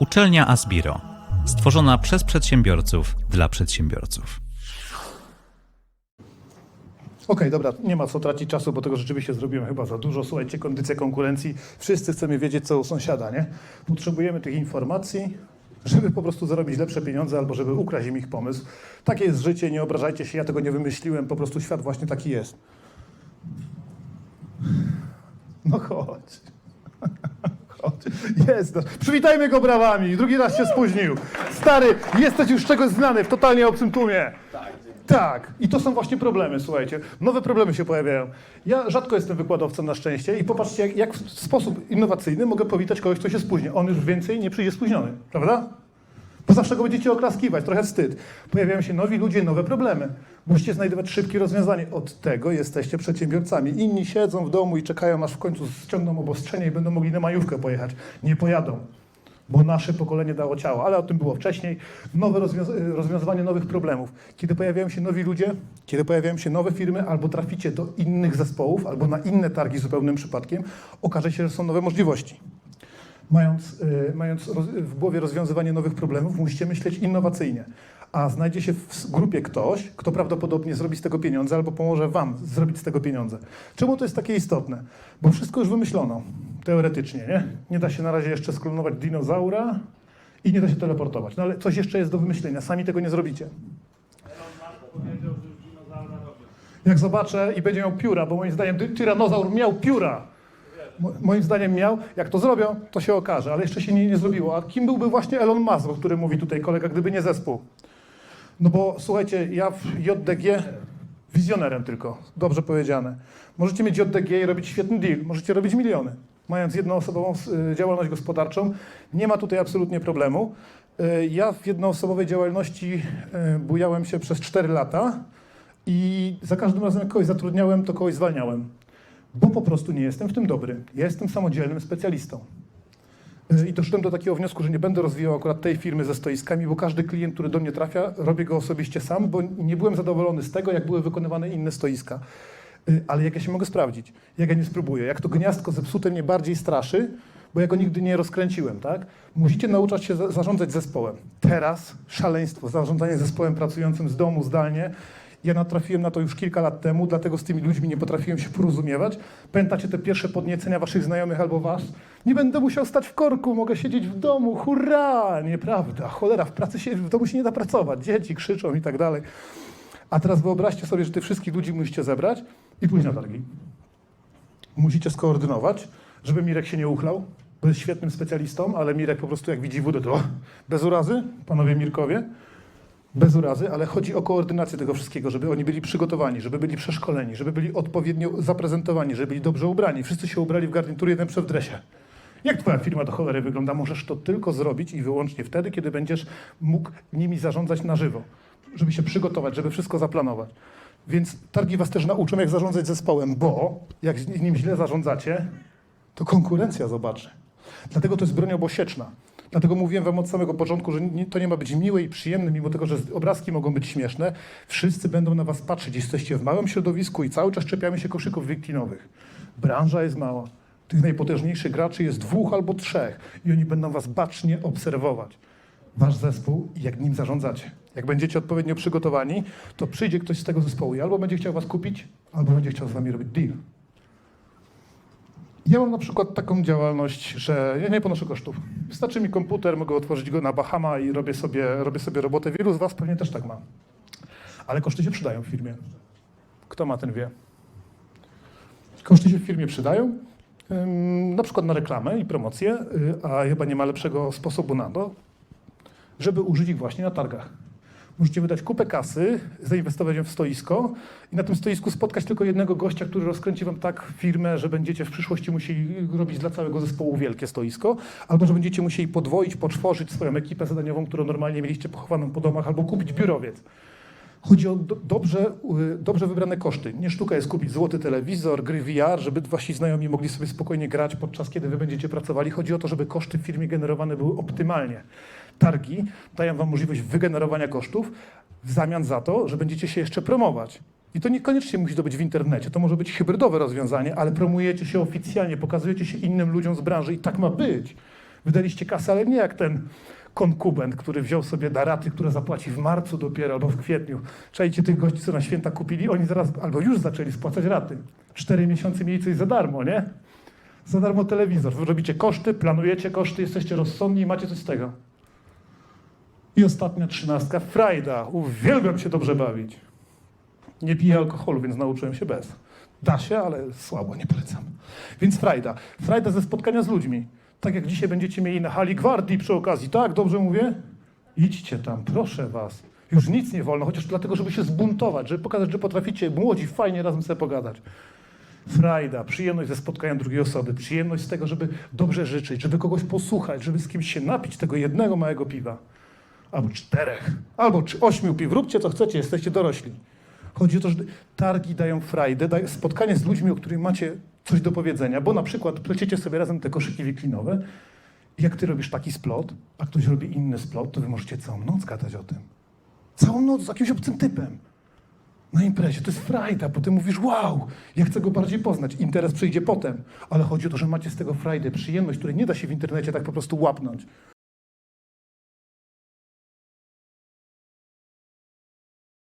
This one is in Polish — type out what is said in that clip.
Uczelnia Asbiro. Stworzona przez przedsiębiorców dla przedsiębiorców. Okej, dobra, nie ma co tracić czasu, bo tego rzeczywiście zrobiłem chyba za dużo. Słuchajcie, kondycja konkurencji. Wszyscy chcemy wiedzieć, co u sąsiada, nie? Potrzebujemy tych informacji, żeby po prostu zarobić lepsze pieniądze albo żeby ukraść im ich pomysł. Takie jest życie, nie obrażajcie się, ja tego nie wymyśliłem, po prostu świat właśnie taki jest. No chodź. Jest. no. Przywitajmy go brawami. Drugi raz się spóźnił. Stary, jesteś już czegoś znany w totalnie obcym tłumie. Tak, i to są właśnie problemy, słuchajcie. Nowe problemy się pojawiają. Ja rzadko jestem wykładowcą na szczęście i popatrzcie, jak, jak w sposób innowacyjny mogę powitać kogoś, kto się spóźni. On już więcej nie przyjdzie spóźniony, prawda? Bo zawsze go będziecie oklaskiwać, trochę wstyd. Pojawiają się nowi ludzie, nowe problemy. Musicie znajdować szybkie rozwiązanie. Od tego jesteście przedsiębiorcami. Inni siedzą w domu i czekają, aż w końcu ściągną obostrzenie i będą mogli na majówkę pojechać. Nie pojadą bo nasze pokolenie dało ciało, ale o tym było wcześniej. Nowe rozwiąz- rozwiązywanie nowych problemów. Kiedy pojawiają się nowi ludzie, kiedy pojawiają się nowe firmy, albo traficie do innych zespołów, albo na inne targi zupełnym przypadkiem, okaże się, że są nowe możliwości. Mając, y, mając w głowie rozwiązywanie nowych problemów, musicie myśleć innowacyjnie. A znajdzie się w grupie ktoś, kto prawdopodobnie zrobi z tego pieniądze albo pomoże Wam zrobić z tego pieniądze. Czemu to jest takie istotne? Bo wszystko już wymyślono, teoretycznie, nie? Nie da się na razie jeszcze sklonować dinozaura i nie da się teleportować. No ale coś jeszcze jest do wymyślenia, sami tego nie zrobicie. Jak zobaczę i będzie miał pióra, bo moim zdaniem ty- tyranozaur miał pióra. Mo- Moim zdaniem miał. Jak to zrobią, to się okaże, ale jeszcze się nie, nie zrobiło. A kim byłby właśnie Elon Musk, o którym mówi tutaj kolega, gdyby nie zespół? No bo słuchajcie, ja w JDG wizjonerem tylko, dobrze powiedziane. Możecie mieć JDG i robić świetny deal, możecie robić miliony. Mając jednoosobową y, działalność gospodarczą, nie ma tutaj absolutnie problemu. Y, Ja w jednoosobowej działalności y, bujałem się przez 4 lata i za każdym razem jak kogoś zatrudniałem, to kogoś zwalniałem, bo po prostu nie jestem w tym dobry. Ja jestem samodzielnym specjalistą. Y, I doszedłem do takiego wniosku, że nie będę rozwijał akurat tej firmy ze stoiskami, bo każdy klient, który do mnie trafia, robię go osobiście sam, bo nie byłem zadowolony z tego, jak były wykonywane inne stoiska. Y, Ale jak ja się mogę sprawdzić? Jak ja nie spróbuję? Jak to gniazdko zepsute mnie bardziej straszy, bo ja go nigdy nie rozkręciłem, tak? Musicie nauczać się za- zarządzać zespołem. Teraz szaleństwo, zarządzanie zespołem pracującym z domu zdalnie. Ja natrafiłem na to już kilka lat temu, dlatego z tymi ludźmi nie potrafiłem się porozumiewać. Pamiętacie te pierwsze podniecenia waszych znajomych albo was? Nie będę musiał stać w korku, mogę siedzieć w domu, hurra! Nieprawda, cholera, w pracy się, w domu się nie da pracować, dzieci krzyczą i tak dalej. A teraz wyobraźcie sobie, że tych wszystkich ludzi musicie zebrać i pójść na targi. Musicie skoordynować, żeby Mirek się nie uchlał, bo jest świetnym specjalistą, ale Mirek po prostu jak widzi wódę, to bez urazy, panowie Mirkowie, bez urazy, ale chodzi o koordynację tego wszystkiego, żeby oni byli przygotowani, żeby byli przeszkoleni, żeby byli odpowiednio zaprezentowani, żeby byli dobrze ubrani. Wszyscy się ubrali w garnitur, jeden przy w dresie. Jak twoja firma do cholery wygląda? Możesz to tylko zrobić i wyłącznie wtedy, kiedy będziesz mógł nimi zarządzać na żywo, żeby się przygotować, żeby wszystko zaplanować. Więc targi was też nauczą, jak zarządzać zespołem, bo jak nim źle zarządzacie, to konkurencja zobaczy. Dlatego to jest broń obosieczna. Dlatego mówiłem wam od samego początku, że nie, to nie ma być miłe i przyjemne, mimo tego, że obrazki mogą być śmieszne. Wszyscy będą na was patrzeć. Jesteście w małym środowisku i cały czas czepiamy się koszyków wiklinowych. Branża jest mała. Tych najpotężniejszych graczy jest dwóch albo trzech i oni będą was bacznie obserwować. Wasz zespół i jak nim zarządzacie. Jak będziecie odpowiednio przygotowani, to przyjdzie ktoś z tego zespołu i albo będzie chciał was kupić, albo będzie chciał z wami robić deal. Ja mam na przykład taką działalność, że ja nie ponoszę kosztów. Wystarczy mi komputer, mogę otworzyć go na Bahama i robię sobie, robię sobie robotę. Wielu z Was pewnie też tak ma. Ale koszty się przydają w firmie. Kto ma, ten wie. Koszty się w firmie przydają, na przykład na reklamę i promocję, y, a chyba nie ma lepszego sposobu na to, żeby użyć ich właśnie na targach. Możecie wydać kupę kasy, zainwestować ją w stoisko i na tym stoisku spotkać tylko jednego gościa, który rozkręci wam tak firmę, że będziecie w przyszłości musieli robić dla całego zespołu wielkie stoisko, albo że będziecie musieli podwoić, poczworzyć swoją ekipę zadaniową, którą normalnie mieliście pochowaną po domach, albo kupić biurowiec. Chodzi o do, dobrze, dobrze wybrane koszty. Nie sztuka jest kupić złoty telewizor, gry VR, żeby wasi znajomi mogli sobie spokojnie grać podczas kiedy wy będziecie pracowali. Chodzi o to, żeby koszty w firmie generowane były optymalnie. Targi dają wam możliwość wygenerowania kosztów w zamian za to, że będziecie się jeszcze promować. I to niekoniecznie musi to być w internecie, to może być hybrydowe rozwiązanie, ale promujecie się oficjalnie, pokazujecie się innym ludziom z branży i tak ma być. Wydaliście kasę, ale nie jak ten konkubent, który wziął sobie na raty, które zapłaci w marcu dopiero albo w kwietniu. Czajcie tych gości, co na święta kupili, oni zaraz albo już zaczęli spłacać raty. Cztery miesiące mieli coś za darmo, nie? Za darmo telewizor. Wy robicie koszty, planujecie koszty, jesteście rozsądni i macie coś z tego. I ostatnia trzynastka, frajda. Uwielbiam się dobrze bawić. Nie piję alkoholu, więc nauczyłem się bez. Da się, ale słabo, nie polecam. Więc frajda. Frajda ze spotkania z ludźmi. Tak jak dzisiaj będziecie mieli na hali gwardii przy okazji, tak? Dobrze mówię? Idźcie tam, proszę was. Już nic nie wolno, chociaż dlatego, żeby się zbuntować, żeby pokazać, że potraficie młodzi, fajnie razem sobie pogadać. Frajda, przyjemność ze spotkania drugiej osoby, przyjemność z tego, żeby dobrze życzyć, żeby kogoś posłuchać, żeby z kimś się napić tego jednego małego piwa. Albo czterech, albo ośmiu piw. Róbcie co chcecie, jesteście dorośli. Chodzi o to, że targi dają frajdę, spotkanie z ludźmi, o których macie coś do powiedzenia, bo na przykład pleciecie sobie razem te koszyki wiklinowe i jak ty robisz taki splot, a ktoś robi inny splot, to wy możecie całą noc gadać o tym. Całą noc z jakimś obcym typem. Na imprezie. To jest frajda, ty mówisz, wow, ja chcę go bardziej poznać. Interes przyjdzie potem. Ale chodzi o to, że macie z tego frajdę, przyjemność, której nie da się w internecie tak po prostu łapnąć.